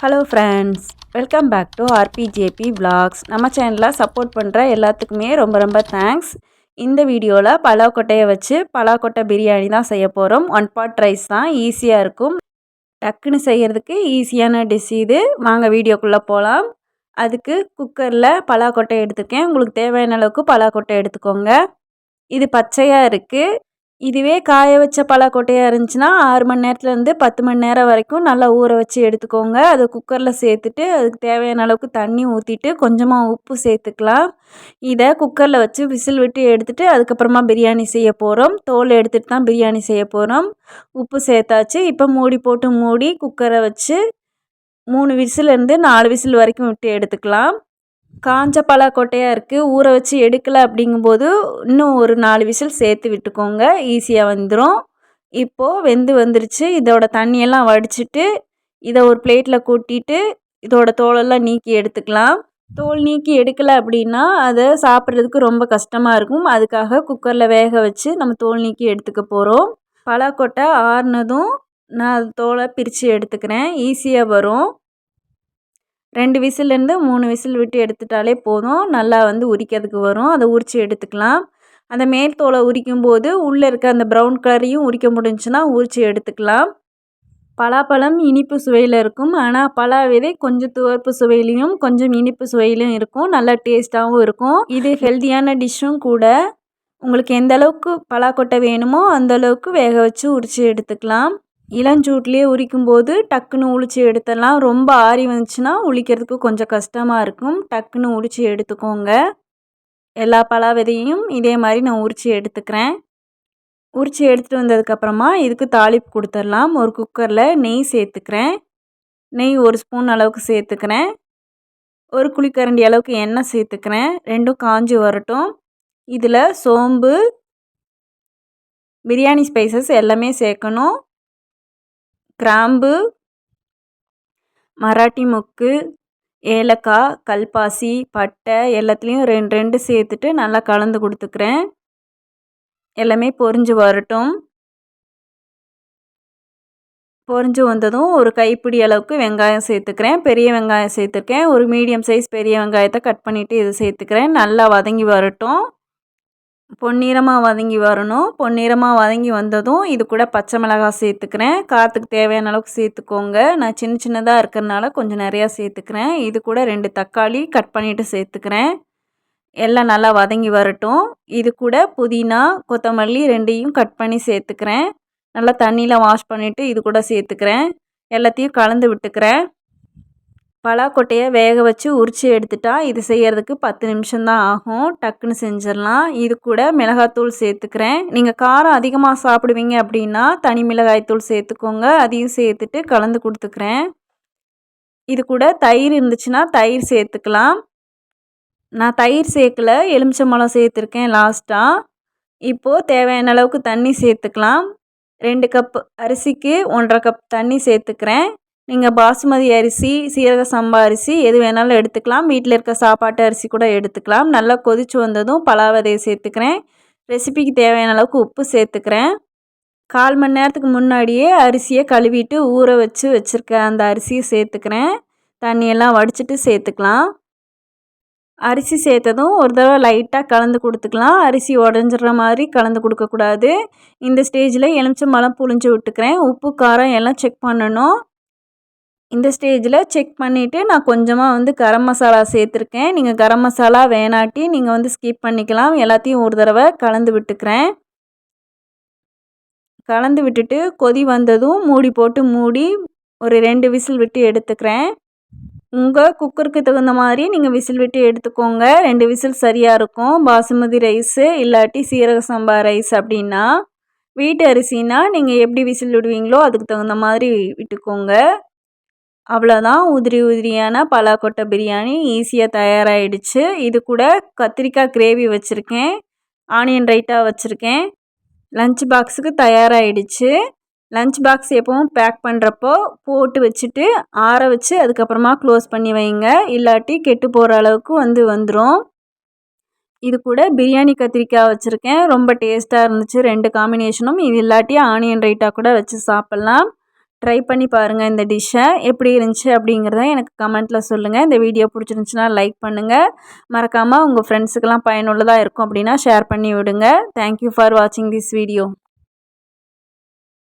Hello friends welcome back to RPBJP vlogs. நம்ம சேனலில் support பண்ணுற எல்லாத்துக்குமே ரொம்ப ரொம்ப தேங்க்ஸ் இந்த வீடியோவில் பலாக்கொட்டையை வச்சு பலாக்கொட்டை பிரியாணி தான் செய்ய போகிறோம் ஒன் பாட் ரைஸ் தான் ஈஸியாக இருக்கும். டக்குன்னு செய்கிறதுக்கு ஈஸியான டிஷ் இது. வாங்க வீடியோக்குள்ளே போகலாம் அதுக்கு குக்கரில் பலாக்கொட்டை எடுத்துக்கேன் உங்களுக்கு தேவையான அளவுக்கு பலாக்கொட்டை எடுத்துக்கோங்க. இது பச்சையாக இருக்குது இதுவே காய வச்ச பலாக்கொட்டையாக இருந்துச்சுன்னா ஆறு மணி நேரத்துலேருந்து பத்து மணி நேரம் வரைக்கும் நல்லா ஊற வச்சு எடுத்துக்கோங்க. அதை குக்கரில் சேர்த்துட்டு அதுக்கு தேவையான அளவுக்கு தண்ணி ஊற்றிட்டு கொஞ்சமாக உப்பு சேர்த்துக்கலாம். இதை குக்கரில் வச்சு விசில் விட்டு எடுத்துகிட்டு அதுக்கப்புறமா பிரியாணி செய்ய போகிறோம் தோல் எடுத்துகிட்டு தான் பிரியாணி செய்ய போகிறோம் உப்பு சேர்த்தாச்சு. இப்போ மூடி போட்டு மூடி குக்கரை வச்சு மூணு விசிலேருந்து நாலு விசில் வரைக்கும் விட்டு எடுத்துக்கலாம். காஞ்ச பலாக்கொட்டையாக இருக்குது ஊற வச்சு எடுக்கலை அப்படிங்கும்போது இன்னும் ஒரு நாலு விசில் சேர்த்து விட்டுக்கோங்க. ஈஸியாக வந்துடும் இப்போது வெந்து வந்துருச்சு. இதோட தண்ணியெல்லாம் வடிச்சிட்டு இதை ஒரு பிளேட்டில் கூட்டிட்டு இதோட தோலெல்லாம் நீக்கி எடுத்துக்கலாம். தோல் நீக்கி எடுக்கலை அப்படின்னா அதை சாப்பிட்றதுக்கு ரொம்ப கஷ்டமாக இருக்கும். அதுக்காக குக்கரில் வேக வச்சு நம்ம தோல் நீக்கி எடுத்துக்க போகிறோம் பலாக்கொட்டை ஆறுனதும் நான் தோலை பிரித்து எடுத்துக்கிறேன். ஈஸியாக வரும். ரெண்டு விசிலேருந்து மூணு விசில் விட்டு எடுத்துட்டாலே போதும். நல்லா வந்து உரிக்கிறதுக்கு வரும். அதை உரித்து எடுத்துக்கலாம். அந்த மேல் தோலை உரிக்கும் போது உள்ளே இருக்க அந்த ப்ரௌன் கலரையும் உரிக்க முடிஞ்சுன்னா உரித்து எடுத்துக்கலாம். பலாப்பழம் இனிப்பு சுவையில் இருக்கும். ஆனால் பலா விதை கொஞ்சம் துவர்ப்பு சுவையிலையும் கொஞ்சம் இனிப்பு சுவையிலையும் இருக்கும். நல்லா டேஸ்ட்டாகவும் இருக்கும். இது ஹெல்த்தியான டிஷ்ஷும் கூட. உங்களுக்கு எந்த அளவுக்கு பலாக்கொட்டை வேணுமோ அந்த அளவுக்கு வேக வச்சு உரித்து எடுத்துக்கலாம். இளஞ்சூட்லேயே உரிக்கும் போது டக்குன்னு உளிச்சு எடுத்துடலாம் ரொம்ப ஆறி வந்துச்சுன்னா உழிக்கிறதுக்கு கொஞ்சம் கஷ்டமாக இருக்கும். டக்குன்னு உரித்து எடுத்துக்கோங்க. எல்லா பலா விதையும் இதே மாதிரி நான் உரித்து எடுத்துக்கிறேன். உரித்து எடுத்துகிட்டு வந்ததுக்கப்புறமா இதுக்கு தாளிப்பு கொடுத்துடலாம். ஒரு குக்கரில் நெய் சேர்த்துக்கிறேன். நெய் ஒரு ஸ்பூன் அளவுக்கு சேர்த்துக்கிறேன். ஒரு குழிக்கரண்டி அளவுக்கு எண்ணெய் சேர்த்துக்கிறேன். ரெண்டும் காஞ்சி வரட்டும். இதில் சோம்பு பிரியாணி ஸ்பைசஸ் எல்லாமே சேர்க்கணும். கிராம்பு மராட்டி மொக்கு ஏலக்காய் கல்பாசி பட்டை எல்லாத்துலேயும் ரெண்டு ரெண்டு சேர்த்துட்டு நல்லா கலந்து கொடுத்துக்கிறேன். எல்லாமே பொரிஞ்சு வரட்டும். பொரிஞ்சு வந்ததும் ஒரு கைப்பிடி அளவுக்கு வெங்காயம் சேர்த்துக்கிறேன். பெரிய வெங்காயம் சேர்த்துருக்கேன். ஒரு மீடியம் சைஸ் பெரிய வெங்காயத்தை கட் பண்ணிவிட்டு இது சேர்த்துக்கிறேன். நல்லா வதங்கி வரட்டும். பொன்னிறமாக வதங்கி வரணும். பொன்னிறமாக வதங்கி வந்ததும் இது கூட பச்சை மிளகாய் சேர்த்துக்கிறேன். காற்றுக்கு தேவையான அளவுக்கு சேர்த்துக்கோங்க. நான் சின்ன சின்னதாக இருக்கிறனால கொஞ்சம் நிறையா சேர்த்துக்கிறேன். இது கூட ரெண்டு தக்காளி கட் பண்ணிவிட்டு சேர்த்துக்கிறேன். எல்லாம் நல்லா வதங்கி வரட்டும். இது கூட புதினா கொத்தமல்லி ரெண்டையும் கட் பண்ணி சேர்த்துக்கிறேன். நல்லா தண்ணியில் வாஷ் பண்ணிவிட்டு இது கூட சேர்த்துக்கிறேன். எல்லாத்தையும் கலந்து விட்டுக்கிறேன். பலாக்கொட்டையை வேக வச்சு உரித்து எடுத்துட்டா இது செய்கிறதுக்கு பத்து நிமிஷம்தான் ஆகும். டக்குன்னு செஞ்சிடலாம். இது கூட மிளகாத்தூள் சேர்த்துக்கிறேன். நீங்கள் காரம் அதிகமாக சாப்பிடுவீங்க அப்படின்னா தனி மிளகாய்த்தூள் சேர்த்துக்கோங்க. அதையும் சேர்த்துட்டு கலந்து கொடுத்துக்கிறேன். இது கூட தயிர் இருந்துச்சுன்னா தயிர் சேர்த்துக்கலாம். நான் தயிர் சேர்க்கல. எலுமிச்சம்பழம் சேர்த்துருக்கேன் லாஸ்ட்டாக இப்போது தேவையான அளவுக்கு தண்ணி சேர்த்துக்கலாம். ரெண்டு கப் அரிசிக்கு ஒன்றரை கப் தண்ணி சேர்த்துக்கிறேன். நீங்கள் பாசுமதி அரிசி சீரக சம்பா அரிசி எது வேணாலும் எடுத்துக்கலாம். வீட்டில் இருக்க சாப்பாட்டு அரிசி கூட எடுத்துக்கலாம். நல்லா கொதித்து வந்ததும் பலாவதையை சேர்த்துக்கிறேன். ரெசிபிக்கு தேவையான அளவுக்கு உப்பு சேர்த்துக்கிறேன். கால் மணி நேரத்துக்கு முன்னாடியே அரிசியை கழுவிட்டு ஊற வச்சு வச்சுருக்கேன் அந்த அரிசியை சேர்த்துக்கிறேன். தண்ணியெல்லாம் வடிச்சிட்டு சேர்த்துக்கலாம். அரிசி சேர்த்ததும் ஒரு தடவை லைட்டாக கலந்து கொடுத்துக்கலாம். அரிசி உடஞ்சிடுற மாதிரி கலந்து கொடுக்கக்கூடாது. இந்த ஸ்டேஜில் எலுமிச்சம்பழம் புழிஞ்சு விட்டுக்கிறேன். உப்பு காரம் எல்லாம் செக் பண்ணணும். இந்த ஸ்டேஜில் செக் பண்ணிவிட்டு நான் கொஞ்சமாக வந்து கரம் மசாலா சேர்த்துருக்கேன். நீங்கள் கரம் மசாலா வேணாட்டி நீங்கள் வந்து ஸ்கிப் பண்ணிக்கலாம். எல்லாத்தையும் ஒரு தடவை கலந்து விட்டுக்கிறேன். கலந்து விட்டுட்டு கொதி வந்ததும் மூடி போட்டு மூடி ஒரு ரெண்டு விசில் விட்டு எடுத்துக்கிறேன். உங்கள் குக்கருக்கு தகுந்த மாதிரி நீங்கள் விசில் விட்டு எடுத்துக்கோங்க. ரெண்டு விசில் சரியாக இருக்கும். பாசுமதி ரைஸு இல்லாட்டி சீரக சம்பா ரைஸ் அப்படின்னா வீட்டு அரிசினா நீங்கள் எப்படி விசில் விடுவீங்களோ அதுக்கு தகுந்த மாதிரி விட்டுக்கோங்க. அவ்வளோதான் உதிரி உதிரியான பலாக்கொட்டை பிரியாணி ஈஸியாக தயாராகிடுச்சு இது கூட கத்திரிக்காய் கிரேவி வச்சுருக்கேன். ஆனியன் ரைட்டாக வச்சுருக்கேன். லஞ்ச் பாக்ஸுக்கு தயாராகிடுச்சு லஞ்ச் பாக்ஸ் எப்பவும் பேக் பண்ணுறப்போ போட்டு வச்சுட்டு ஆற வச்சு அதுக்கப்புறமா க்ளோஸ் பண்ணி வைங்க. இல்லாட்டி கெட்டு போகிற அளவுக்கு வந்து வந்துடும் இது கூட பிரியாணி கத்திரிக்காய் வச்சுருக்கேன். ரொம்ப டேஸ்ட்டாக இருந்துச்சு. ரெண்டு காம்பினேஷனும். இது இல்லாட்டி ஆனியன் ரைட்டாக கூட வச்சு சாப்பிட்லாம். ட்ரை பண்ணி பாருங்கள் இந்த டிஷ்ஷை எப்படி இருந்துச்சு அப்படிங்கிறத எனக்கு கமெண்ட்டில் சொல்லுங்கள் இந்த வீடியோ பிடிச்சிருந்துச்சுன்னா லைக் பண்ணுங்கள் மறக்காமல் உங்கள் ஃப்ரெண்ட்ஸுக்கெல்லாம் பயனுள்ளதாக இருக்கும் அப்படின்னா ஷேர் பண்ணி விடுங்க. தேங்க்யூ ஃபார் வாட்சிங் திஸ் வீடியோ